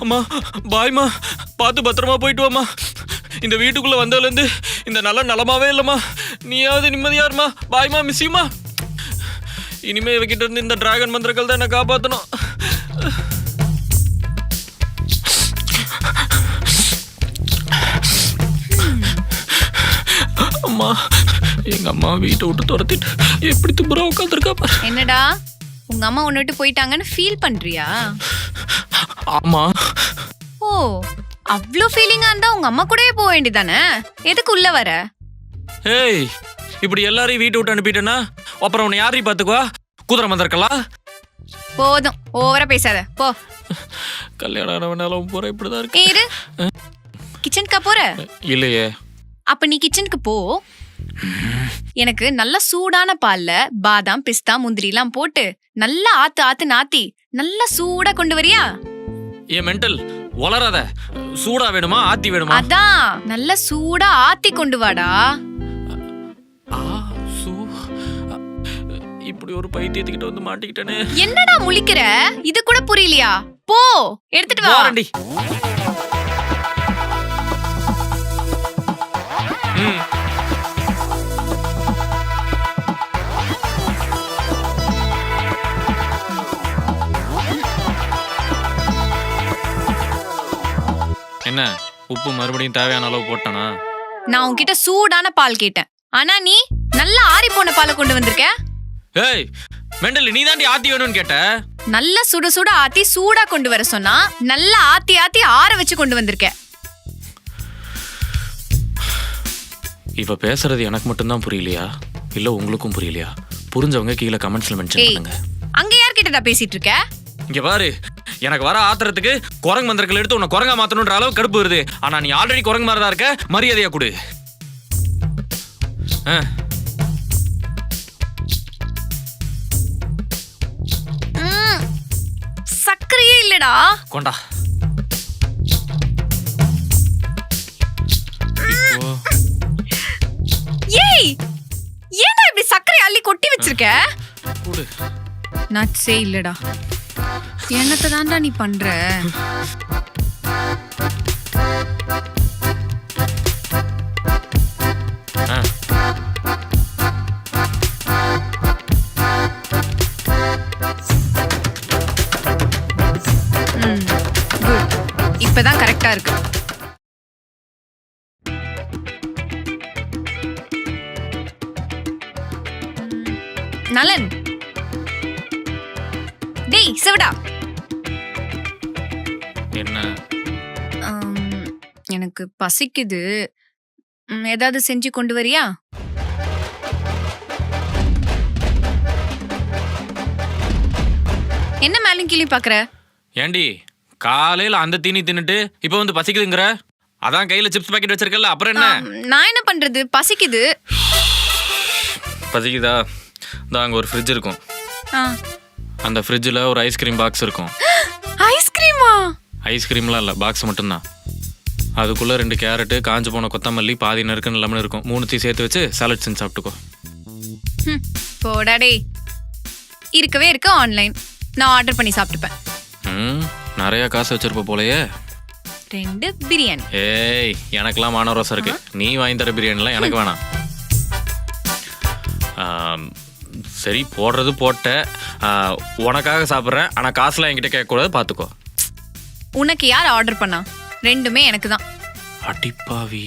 அம்மா பாய்மா பார்த்து பத்திரமா போயிட்டு வாமா இந்த வீட்டுக்குள்ள வந்ததுலேருந்து இந்த நல்ல நலமாவே இல்லைம்மா. நீயாவது நிம்மதியா இருமா பாய்மா மிஸ்ஸியுமா இனிமே இவகிட்ட இருந்து இந்த டிராகன் மந்திரங்கள் தான் என்ன காப்பாற்றணும் அம்மா எங்க அம்மா வீட்டை விட்டு துரத்திட்டு எப்படி துப்புரா உட்காந்துருக்கா என்னடா? உங்க அம்மா உன்னை விட்டு போயிட்டாங்கன்னு ஃபீல் பண்றியா? ஆமா. ஓ அவ்வளோ ஃபீலிங்கா இருந்தா உங்க அம்மா கூடயே போக வேண்டியதானே? எதுக்கு உள்ள வர? ஏய் இப்படி எல்லாரையும் வீட்டை விட்டு அனுப்பிட்டேன்னா அப்புறம் உன்னை யாரையும் பார்த்துக்குவா? குதிரை மந்திருக்கலாம் போதும் ஓவரா பேசாத போ. கல்யாணம் ஆனவனாலும் போற இப்படிதான் இருக்கு. இரு. கிச்சனுக்கா போற. இல்லையே. அப்ப நீ கிச்சனுக்கு போ. எனக்கு நல்ல சூடான பால்ல பாதாம் பிஸ்தா முந்திரி எல்லாம் போட்டு நல்லா ஆத்து ஆத்து நாத்தி. நல்லா சூடா கொண்டு வரியா? ஏன் மென்டல் வளராத. சூடா வேணுமா ஆத்தி வேணுமா? அதான். நல்லா சூடா ஆத்தி கொண்டு வாடா. இப்படி ஒரு பைத்தியத்துக்கிட்ட வந்து மாட்டிக்கிட்டேனே. என்னடா முழிக்கிற? இது கூட புரியலையா? போ எடுத்துட்டு வா. வாரண்டி. ம். என்ன? உப்பு மறுபடியும் தேவையான அளவு போட்டானா? நான் உன்கிட்ட சூடான பால் கேட்டேன். ஆனா நீ நல்லா ஆறி போன பாலை கொண்டு வந்திருக்க? ஏய் மெண்டல் நீ தாண்டி ஆத்தி வேணும்னு கேட்ட? நல்லா சுட சுட ஆத்தி சூடா கொண்டு வர சொன்னா நல்லா ஆத்தி ஆத்தி ஆற வச்சு கொண்டு வந்திருக்க. இவ பேசுறது எனக்கு மட்டும்தான் புரியலையா? இல்ல உங்களுக்கும் புரியலையா? புரிஞ்சவங்க கீழே கமெண்ட்ஸ்ல மென்ஷன் ஏய் பண்ணுங்க. அங்க யார்கிட்டடா பேசிட்டு இருக்க? இங்க பாரு. எனக்கு வர ஆத்திரத்துக்கு குரங்கு மந்திரங்கள் எடுத்து உன்னை குரங்கா மாத்தணுன்ற அளவு கடுப்பு வருது ஆனா நீ ஆல்ரெடி குரங்கு மாதிரி தான் இருக்க மரியாதையா கொடு சர்க்கரையே இல்லடா கொண்டா ஏய் ஏன்டா இப்படி சர்க்கரை அள்ளி கொட்டி வச்சிருக்க நட்ஸே இல்லடா என்னத்தை தான்டா நீ பண்ற? இப்பதான் கரெக்டா இருக்கு. நலன். டேய் சிவடா. என்ன? ஆம், எனக்கு பசிக்குது. ம், ஏதாவது செஞ்சு கொண்டு வரியா? என்ன மேலும் கீழே பாக்குற? ஏண்டி காலையில அந்த தீனி தின்னுட்டு இப்போ வந்து பசிக்குதுங்கிற? அதான் கையில சிப்ஸ் பாக்கெட் வச்சிருக்கல அப்புறம் என்ன? ஆம், நான் என்ன பண்றது? பசிக்குது. பசிக்குதா? இந்த அங்க ஒரு ஃப்ரிட்ஜ் இருக்கும். ஆ. அந்த ஃப்ரிட்ஜில் ஒரு ஐஸ்கிரீம் பாக்ஸ் இருக்கும். ஐஸ்கிரீமா ஐஸ்கிரீம்லாம் இல்லை பாக்ஸ் மட்டும்தான். அதுக்குள்ளே ரெண்டு கேரட்டு காஞ்சு போன கொத்தமல்லி பாதி நறுக்குன்னு லெமன் இருக்கும். மூணுத்தையும் சேர்த்து வச்சு சாலட் செஞ்சு சாப்பிட்டுக்கோ. ம், போடா டேய். இருக்கவே இருக்கு ஆன்லைன் நான் ஆர்டர் பண்ணி சாப்பிட்டுப்பேன். ம் நிறைய காசு வச்சிருப்ப போலயே. ரெண்டு பிரியாணி. ஏய் எனக்கெல்லாம் மானவரசம் இருக்கு. நீ வாங்கி தர பிரியாணிலாம் எனக்கு வேணாம். ஆம், சரி போடுறது போட்ட உனக்காக சாப்பிட்றேன். ஆனால் காசுலாம் என்கிட்ட கேட்கக்கூடாது பார்த்துக்கோ. உனக்கு யார் ஆர்டர் பண்ணா? ரெண்டுமே எனக்கு தான். அடிப்பாவி.